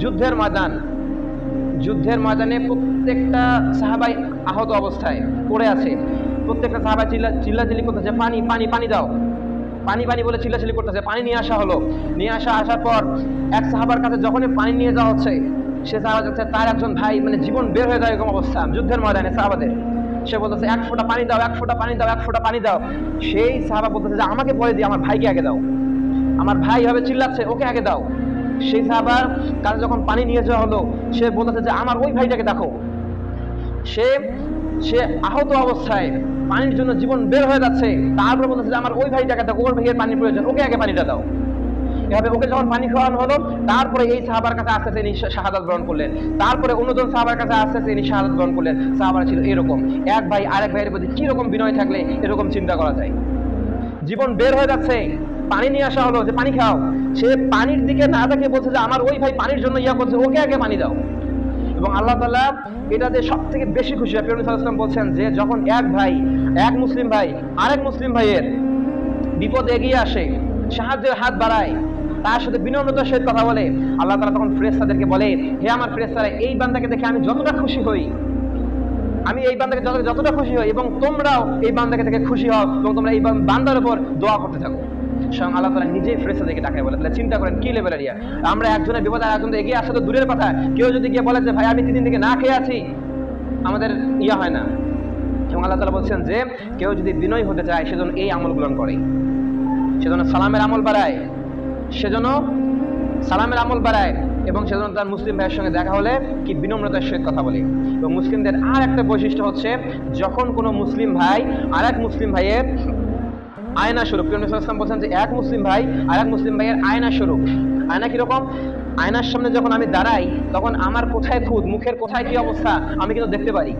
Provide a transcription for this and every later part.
যুদ্ধের ময়দান। যুদ্ধের ময়দানে প্রত্যেকটা সাহাবাই আহত অবস্থায় পড়ে আছে। প্রত্যেকটা সাহাবাই চিল্লা, চিল্লাচিল্লি করতেছে, পানি পানি পানি দাও। পানি পানি বলে চিল্লাচিল্লি করতেছে, পানি নিয়ে আসা হলো। নিয়ে আসা, আসার পর এক সাহাবার কাছে যখনই পানি নিয়ে যাওয়া হচ্ছে, সে সাহাবা যাচ্ছে তার একজন ভাই মানে জীবন বের হয়ে যায় এরকম অবস্থা যুদ্ধের ময়দানে সাহাবাদের। সে বলতেছে, এক ফোঁটা পানি দাও, এক ফোঁটা পানি দাও, এক ফোঁটা পানি দাও। সেই সাহাবা বলতেছে যে, আমাকে পরে দিয়ে আমার ভাইকে আগে দাও। আমার ভাই হবে চিল্লাচ্ছে, ওকে আগে দাও। সেই সাহাবার কাছে যখন পানি নিয়ে যাওয়া হলো, সে বলতেছে যে, আমার ওই ভাইটাকে দেখো। সে সে আহত অবস্থায় পানির জন্য জীবন বের হয়ে যাচ্ছে। তারপরে বলতেছে যে, আমার ওই ভাইটাকে দেখো, ওর ভাইয়ের পানির প্রয়োজন। ওকে আগে পানিটা দাও। এভাবে ওকে যখন পানি খাওয়ানো হলো, তারপরে এই সাহাবার কাছে আস্তে ইনি শাহাদাত গ্রহণ করলেন। তারপরে অন্যজন সাহাবার কাছে আস্তে ইনি শাহাদাত গ্রহণ করলেন। সাহাবারা ছিল এরকম। এক ভাই আরেক ভাইয়ের প্রতি কীরকম বিনয় থাকলে এরকম চিন্তা করা যায়? জীবন বের হয়ে যাচ্ছে। পানি নিয়ে আসা হলো, যে পানি খাও। সে পানির দিকে না দেখে বলছে যে, আমার ওই ভাই পানির জন্য ইয়া করছে, ওকে আগে পানি দাও। এবং আল্লাহ তাআলা এটাতে সব থেকে বেশি খুশি হয়। পিরমিস আলাইসলাম বলছেন যে, যখন এক ভাই, এক মুসলিম ভাই, আরেক মুসলিম ভাইয়ের বিপদ এগিয়ে আসে, সাহায্যের হাত বাড়ায়, তার সাথে বিনম্রতার সহিত কথা বলে, আল্লাহ তালা তখন ফ্রেস্তাদেরকে বলে, হে আমার ফ্রেস্তারা এই বান্দাকে দেখে আমি যতটা খুশি হই, আমি এই বান্দাকে যত যতটা খুশি হই এবং তোমরাও এই বান্দাকে থেকে খুশি হও এবং তোমরা এই বান্দার উপর দোয়া করতে থাকো। স্বয়ং আল্লাহ তালা নিজেই ফ্রেস্তাদেরকে ডাকায় বলে। তাহলে চিন্তা করেন, কি লেভেলের ইয়া? আমরা একজনের বিপদে একজন এগিয়ে আসা তো দূরের কথা। কেউ যদি গিয়ে বলে যে, ভাই, আমি তিন থেকে না খেয়ে আছি, আমাদের ইয়া হয় না। এবং আল্লাহ তালা বলছেন যে, কেউ যদি বিনয় হতে চায় সেজন্য এই আমল আমলগুলো করে। সেজন্য সালামের আমল বাড়ায়। সেজন্য সালামের আমল বাড়ায়। এবং সেজন্য তার মুসলিম ভাইয়ের সঙ্গে দেখা হলে কি বিনম্রতার সহিত কথা বলে। এবং মুসলিমদের আর একটা বৈশিষ্ট্য হচ্ছে, যখন কোনো মুসলিম ভাই আর এক মুসলিম ভাইয়ের আয়না স্বরূপ। বলছেন যে এক মুসলিম ভাই আর এক মুসলিম ভাইয়ের আয়না স্বরূপ। আয়না কীরকম? আয়নার সামনে যখন আমি দাঁড়াই, তখন আমার কোথায় খুদ মুখের কোথায় কি অবস্থা, আমি কিন্তু দেখতে পারি।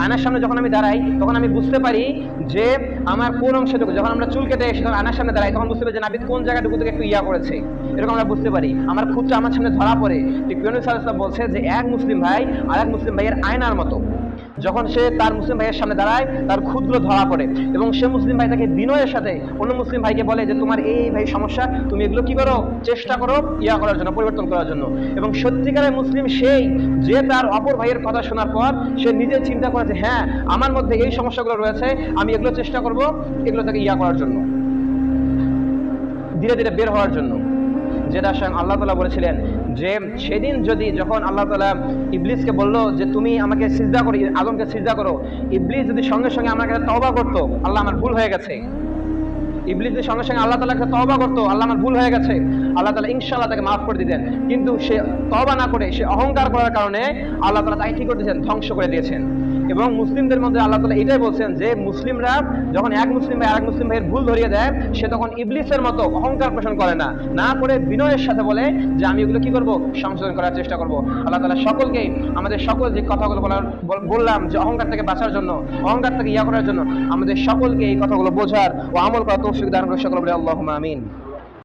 আয়নার সামনে যখন আমি দাঁড়াই, তখন আমি বুঝতে পারি যে আমার কোন অংশটুকু যখন আমরা চুল কেটে এসে যখন আয়নার সামনে দাঁড়াই, তখন বুঝতে পারি যে নাবিদ কোন জায়গাটুকু থেকে একটু ইয়া করেছে। এরকম আমরা বুঝতে পারি। আমার খুদটা আমার সামনে ধরা পড়ে। ঠিক পিয়ন বলছে যে এক মুসলিম ভাই আর এক মুসলিম ভাইয়ের আয়নার মতো। যখন সে তার মুসলিম ভাইয়ের সামনে দাঁড়ায়, তার খুদগুলো ধরা পড়ে এবং সে মুসলিম ভাই তাকে বিনয়ের সাথে অন্য মুসলিম ভাইকে বলে যে, তোমার এই ভাই সমস্যা, তুমি এগুলো কি করো? চেষ্টা করো ইয়া করার জন্য, পরিবর্তন করার জন্য। এবং সত্যিকারের মুসলিম সেই যে তার অপর ভাইয়ের কথা শোনার পর, সে নিজে চিন্তা করে যে হ্যাঁ আমার মধ্যে এই সমস্যাগুলো রয়েছে, আমি এগুলো চেষ্টা করব, এগুলো তাকে ইয়া করার জন্য, ধীরে ধীরে বের হওয়ার জন্য। যেটা স্বয়ং আল্লাহ তালা বলেছিলেন যে সেদিন যদি যখন আল্লাহ তালা ইবলিসকে বলল যে তুমি আমাকে সিজদা করো আদমকে সিজদা করো, ইবলিস যদি সঙ্গে সঙ্গে আমার কাছে তওবা করতো, আল্লাহ আমার ভুল হয়ে গেছে। ইবলিস যদি সঙ্গে সঙ্গে আল্লাহ তালাকে তওবা করতো, আল্লাহ আমার ভুল হয়ে গেছে। আল্লাহ তালা ইনশাল্লাহ তাকে মাফ করে দিতেন। কিন্তু সে তওবা না করে, সে অহংকার করার কারণে আল্লাহ তালা তাকে কি করে দিয়েছেন? ধ্বংস করে দিয়েছেন। এবং মুসলিমদের মধ্যে আল্লাহ তালা এটাই বলছেন যে মুসলিমরা যখন এক মুসলিম ভাই আরেক মুসলিম ভাইয়ের ভুল ধরিয়ে দেয়, সে তখন ইবলিসের মতো অহংকার পোষণ করে না। না করে বিনয়ের সাথে বলে যে আমি এগুলো কি করব? সংশোধন করার চেষ্টা করব। আল্লাহ তালা সকলকে, আমাদের সকল যে কথাগুলো বলার বললাম যে অহংকার থেকে বাঁচার জন্য, অহংকার থেকে ইয়া করার জন্য, আমাদের সকলকে এই কথাগুলো বোঝার ও আমল করার তৌফিক দান করে সকল বলে আল্লাহ আমিন।